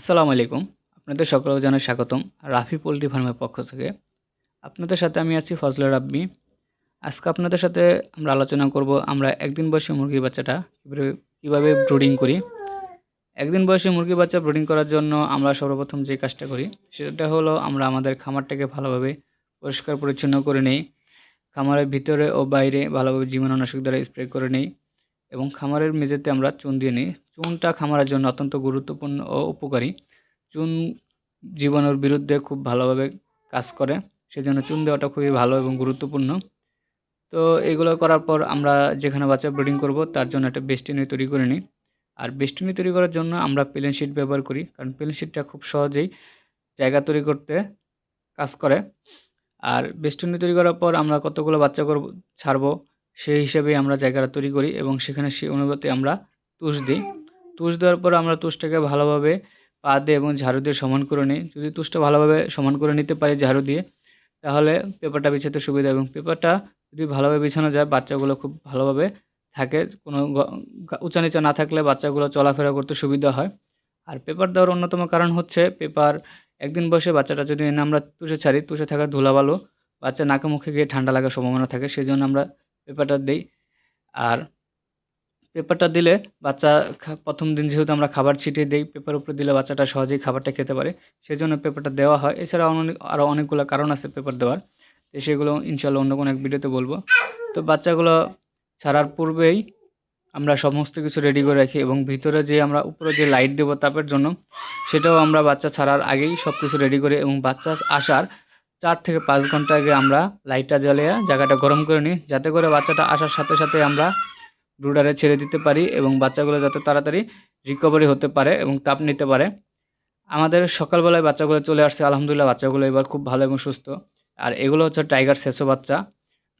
আসসালামু আলাইকুম। আপনাদের সকলকে জানাই স্বাগতম রাফি পোলট্রি ফার্মের পক্ষ থেকে। আপনাদের সাথে আমি আছি ফজলে রাব্বি। আজকে আপনাদের সাথে আমরা আলোচনা করব আমরা একদিন বয়সী মুরগির বাচ্চাটা কীভাবে ব্রুডিং করি। একদিন বয়সী মুরগির বাচ্চা ব্রুডিং করার জন্য আমরা সর্বপ্রথম যে কাজটা করি, সেটা হলো আমরা আমাদের খামারটাকে ভালোভাবে পরিষ্কার পরিচ্ছন্ন করে নেই। খামারের ভিতরে ও বাইরে ভালোভাবে জীবাণুনাশক দ্বারা স্প্রে করে নেই। এবং খামারের মেঝেতে আমরা চুন দিয়ে নিই। চুনটা খামারের জন্য অত্যন্ত গুরুত্বপূর্ণ ও উপকারী। চুন জীবাণুর বিরুদ্ধে খুব ভালোভাবে কাজ করে। সেজন্য চুন দেওয়াটা খুবই ভালো এবং গুরুত্বপূর্ণ। তো এগুলো করার পর আমরা যেখানে বাচ্চা ব্রিডিং করব, তার জন্য একটা বেস্টিনি তৈরি করে নিই। আর বেস্টিনি তৈরি করার জন্য আমরা প্লেন শিট ব্যবহার করি, কারণ প্লেন শিটটা খুব সহজেই জায়গা তৈরি করতে কাজ করে। আর বেষ্টনী তৈরি করার পর আমরা কতগুলো বাচ্চা করব, ছাড়বো সেই হিসেবে আমরা জায়গাটা তৈরি করি এবং সেখানে সেই অনুপাতে আমরা তুষ দিই। তুষ দেওয়ার পর আমরা তুষটাকে ভালোভাবে পা দিয়ে এবং ঝাড়ু দিয়ে সমান করে নিই। যদি তুষটা ভালোভাবে সমান করে নিতে পারি ঝাড়ু দিয়ে, তাহলে পেপারটা বিছাতে সুবিধা এবং পেপারটা যদি ভালোভাবে বিছানো যায়, বাচ্চাগুলো খুব ভালোভাবে থাকে। কোনো উঁচা নিচা না থাকলে বাচ্চাগুলো চলাফেরা করতে সুবিধা হয়। আর পেপার দেওয়ার অন্যতম কারণ হচ্ছে পেপার, একদিন বসে বাচ্চাটা যদি এনে আমরা তুষে ছাড়ি, তুষে থাকা ধুলাবালু বাচ্চা নাকে মুখে গিয়ে ঠান্ডা লাগার সম্ভাবনা থাকে সেই জন্য আমরা পেপারটা দিই। আর পেপারটা দিলে বাচ্চা প্রথম দিন যেহেতু আমরা খাবার ছিটিয়ে দিই, পেপার উপরে দিলে বাচ্চাটা সহজেই খাবারটা খেতে পারে। সেই জন্য পেপারটা দেওয়া হয়। এছাড়া অনেক আরও অনেকগুলো কারণ আছে পেপার দেওয়ার। তো সেগুলো ইনশাল্লাহ অন্য কোনো এক ভিডিওতে বলব। তো বাচ্চাগুলো ছাড়ার পূর্বেই আমরা সমস্ত কিছু রেডি করে রাখি এবং ভিতরে যে আমরা উপরে যে লাইট দেবো তাপের জন্য, সেটাও আমরা বাচ্চা ছাড়ার আগেই সব কিছু রেডি করি এবং বাচ্চা আসার চার থেকে পাঁচ ঘণ্টা আগে আমরা লাইটটা জ্বালিয়ে জায়গাটা গরম করে নিই, যাতে করে বাচ্চাটা আসার সাথে সাথে আমরা ব্রুডারে ছেড়ে দিতে পারি এবং বাচ্চাগুলো যাতে তাড়াতাড়ি রিকভারি হতে পারে এবং তাপ নিতে পারে। আমাদের সকালবেলায় বাচ্চাগুলো চলে আসছে, আলহামদুলিল্লাহ বাচ্চাগুলো এবার খুব ভালো এবং সুস্থ। আর এগুলো হচ্ছে টাইগার শেষো বাচ্চা।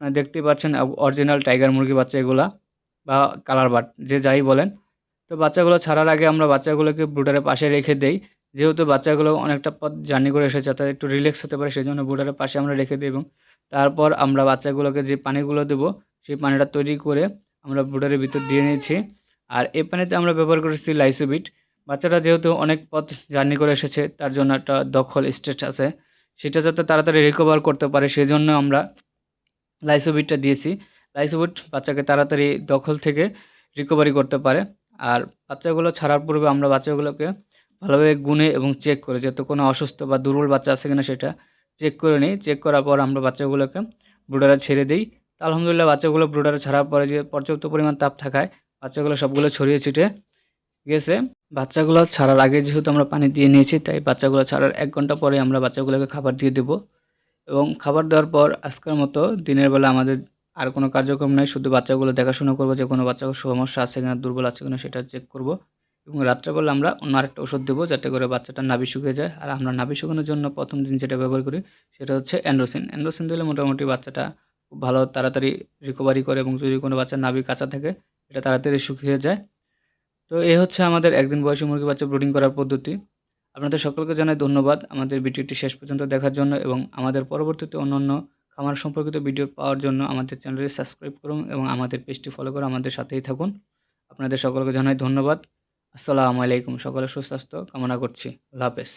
দেখতেই পাচ্ছেন অরিজিনাল টাইগার মুরগি বাচ্চা এগুলা বা কালার বাট যে যাই বলেন। তো বাচ্চাগুলো ছাড়ার আগে আমরা বাচ্চাগুলোকে ব্রুডারের পাশে রেখে দেই। যেহেতু বাচ্চাগুলো অনেকটা পথ জার্নি করে এসেছে তাদের একটু রিল্যাক্স হতে পারে সেই জন্য ব্রুডারের পাশে আমরা রেখে দিই এবং তারপর আমরা বাচ্চাগুলোকে যে পানিগুলো দেবো, সেই পানিটা তৈরি করে আমরা ব্রুডারের ভিতর দিয়ে নিয়েছি। আর এই পানিতে আমরা ব্যবহার করেছি লাইসোবিট বাচ্চাটা যেহেতু অনেক পথ জার্নি করে এসেছে, তার জন্য একটা দখল স্টেট আছে। সেটা যাতে তাড়াতাড়ি রিকভার করতে পারে সেই জন্য আমরা লাইসোবিটটা দিয়েছি। লাইসোবিট বাচ্চাকে তাড়াতাড়ি দখল থেকে রিকভারি করতে পারে। আর বাচ্চাগুলো ছাড়ার পূর্বে আমরা বাচ্চাগুলোকে ভালোভাবে গুনে এবং চেক করে যেহেতু কোনো অসুস্থ বা দুর্বল বাচ্চা আছে কিনা সেটা চেক করে নিই। চেক করার পর আমরা বাচ্চাগুলোকে ব্রুডারে ছেড়ে দিই। তা আলহামদুলিল্লাহ বাচ্চাগুলো ব্রুডারে ছাড়ার পরে যে পর্যাপ্ত পরিমাণ তাপ থাকায় বাচ্চাগুলো সবগুলো ছড়িয়ে ছিটে গেছে। বাচ্চাগুলো ছাড়ার আগে যেহেতু আমরা পানি দিয়ে নিয়েছি, তাই বাচ্চাগুলো ছাড়ার এক ঘণ্টা পরে আমরা বাচ্চাগুলোকে খাবার দিয়ে দেবো। এবং খাবার দেওয়ার পর আজকের মতো দিনের বেলা আমাদের আর কোনো কার্যক্রম নেই, শুধু বাচ্চাগুলো দেখাশোনা করব যে কোনো বাচ্চার সমস্যা আছে কিনা, দুর্বল আছে কিনা সেটা চেক করব। এবং রাত্রেবেলা আমরা অন্য আরেকটা ওষুধ দেবো যাতে করে বাচ্চাটা নাভি শুকিয়ে যায়। আর আমরা নাভি শুকানোর জন্য প্রথম দিন যেটা ব্যবহার করি, সেটা হচ্ছে অ্যান্ড্রোসিন অ্যান্ড্রোসিন দিলে মোটামুটি বাচ্চাটা খুব ভালো তাড়াতাড়ি রিকভারি করে এবং যদি কোনো বাচ্চার নাভি কাঁচা থাকে, এটা তাড়াতাড়ি শুকিয়ে যায়। তো এই হচ্ছে আমাদের একদিন বয়সী মুরগি বাচ্চা ব্রুডিং করার পদ্ধতি। আপনাদের সকলকে জানাই ধন্যবাদ। আমাদের ভিডিওটি শেষ পর্যন্ত দেখার জন্য এবং আমাদের পরবর্তীতে অন্যান্য খামার সম্পর্কিত ভিডিও পাওয়ার জন্য আমাদের চ্যানেলটি সাবস্ক্রাইব করুন এবং আমাদের পেজটি ফলো করে আমাদের সাথেই থাকুন। আপনাদের সকলকে জানাই ধন্যবাদ। আসসালামু আলাইকুম সকলে সুস্বাস্থ্য কামনা করছি। আল্লাহ হাফেজ।